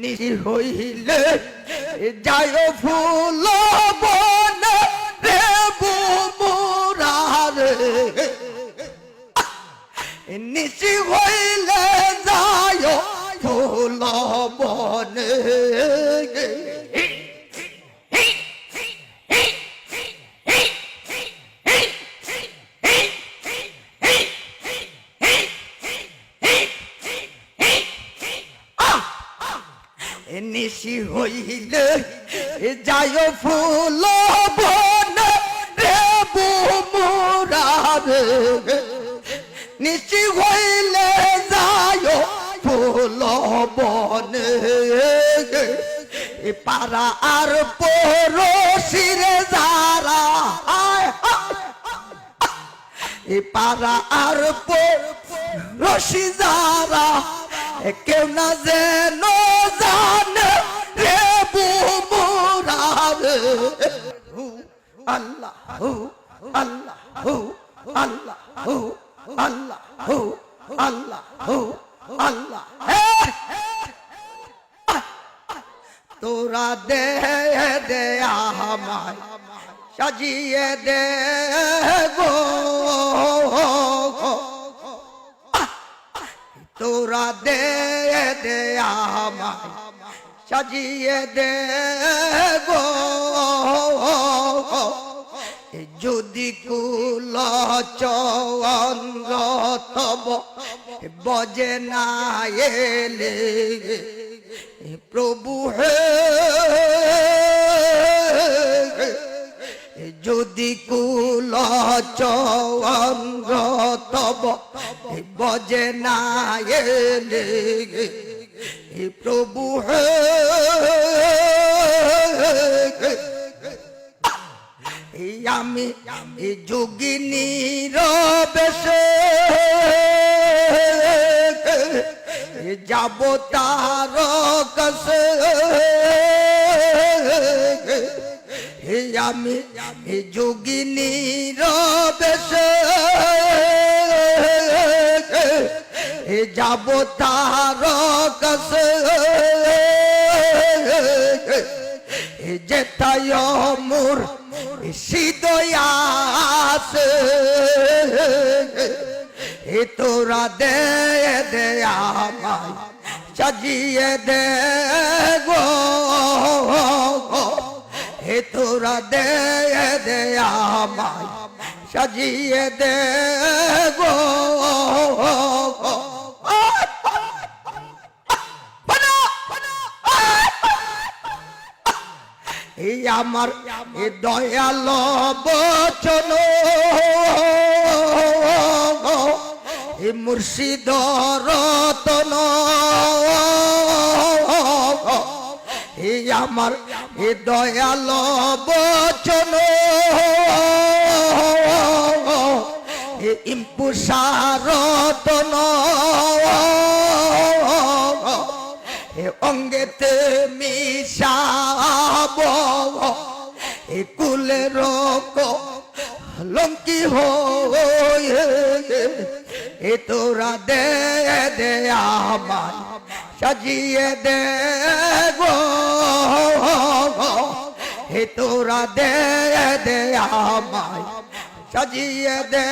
নিশি হইলে যায় ফুল বনে রে বুমুরারে। নিশি হইলে নিশি হইলে যায় ফুল বন রে বুমুরারে নিশি হইলে যায় ফুল বনে পাড়া আর পড়োশিরে যারা এ আর রশি যারা কেউ না যেন জানে রে আল্লাহ হু আল্লাহ আল্লাহ আল্লাহ আল্লাহ হু আল্লাহ তোরা দে দে আমায়, সাজিয়ে দে গো। তোরা দে দে আমায়, সাজিয়ে দে যদি কুল চন্দ্র তব বজে না এলে প্রভু হে। যদি কুল চন্দ্র বজে না এলে প্রভু হে এই আমি যোগিনী রবেশে যাব তার এই আমি যোগিনী রবেশে যাব তার কাছে যেতায় মোর সিদয়াস। এ তোরা দে দে আমায় সাজিয়ে দে গো। হে তোরা দে দে আমায় সাজিয়ে দে গো। আমার দয়াল বচন। মুর্শিদ রতন। এই আমার এ দয়াল বচন। এ ইম্পুষারতন এ অঙ্গেতে মিশাব। এ কুলের লঙ্কি হয়ে এ তোরা দে সাজিয়ে দে হে তোরা দে সাজিয়ে দে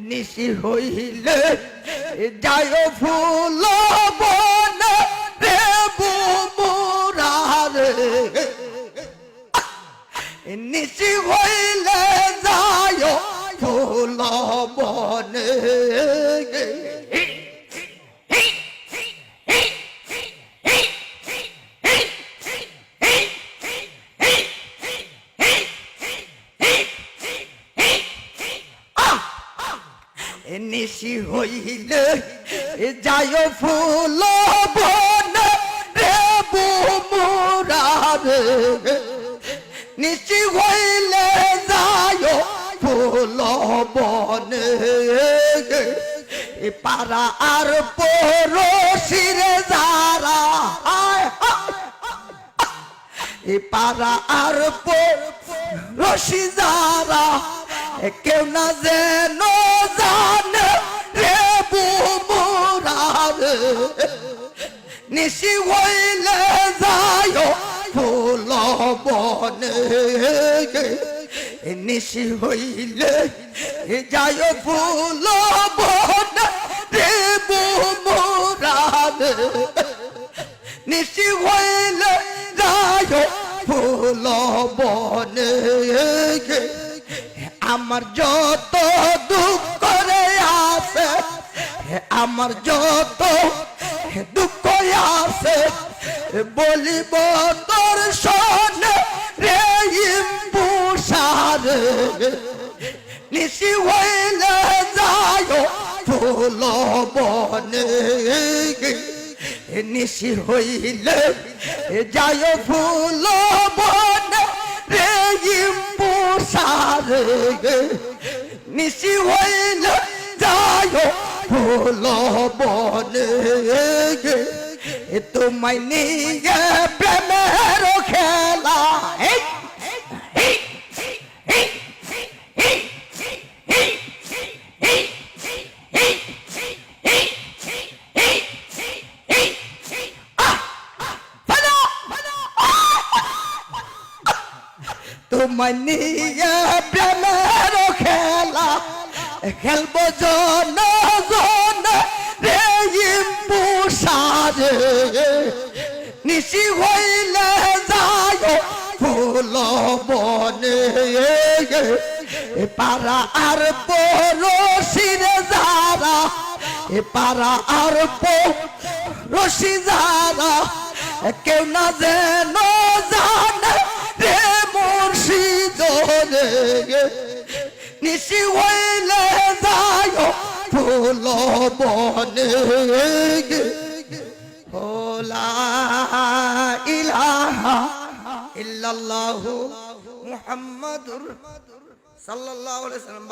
নিশি হইলে যায় ফুল হইলে যায় ফুল বন রে বুমুরারে। নিশি হইলে যায় ফুল বনে পাড়া আর পড়োশিরে যারা পাড়া আর রশি যারা কেউ না যেন জানে নিশি হইলে যায় ফুল বনে নিশি হইলে যায় ফুল বনে রে মোরাদ নিশি হইলে যায় ফুল বনে আমার যত দুঃখ করে আছে, আমার যত দুঃখ আছে বলিব তোর সনে রে ইম্বুসার। নিশি হইলে যায় ফুল বনে। নিশি হইলে যায় ফুল বনে রে ইম্বুসার। নিশি হইলে তোমায় নিয়ে প্রেমের খেলা। তোমায় নিয়ে প্রেমের খেলা। খেলব জন জন রে ইম্বু সাজে। নিশি হইলে যায় ফুল বনে পারা আর পরশিরে যারা, এ পারা আর পরশি যারা, কেউ না যেন জানে রে মুর্শিদ রে। নিশি হইলে যায় ফুল বনে ওলা ইলাহা ইল্লাল্লাহু মুহাম্মাদুর সাল্লাল্লাহু আলাইহি ওয়াসাল্লাম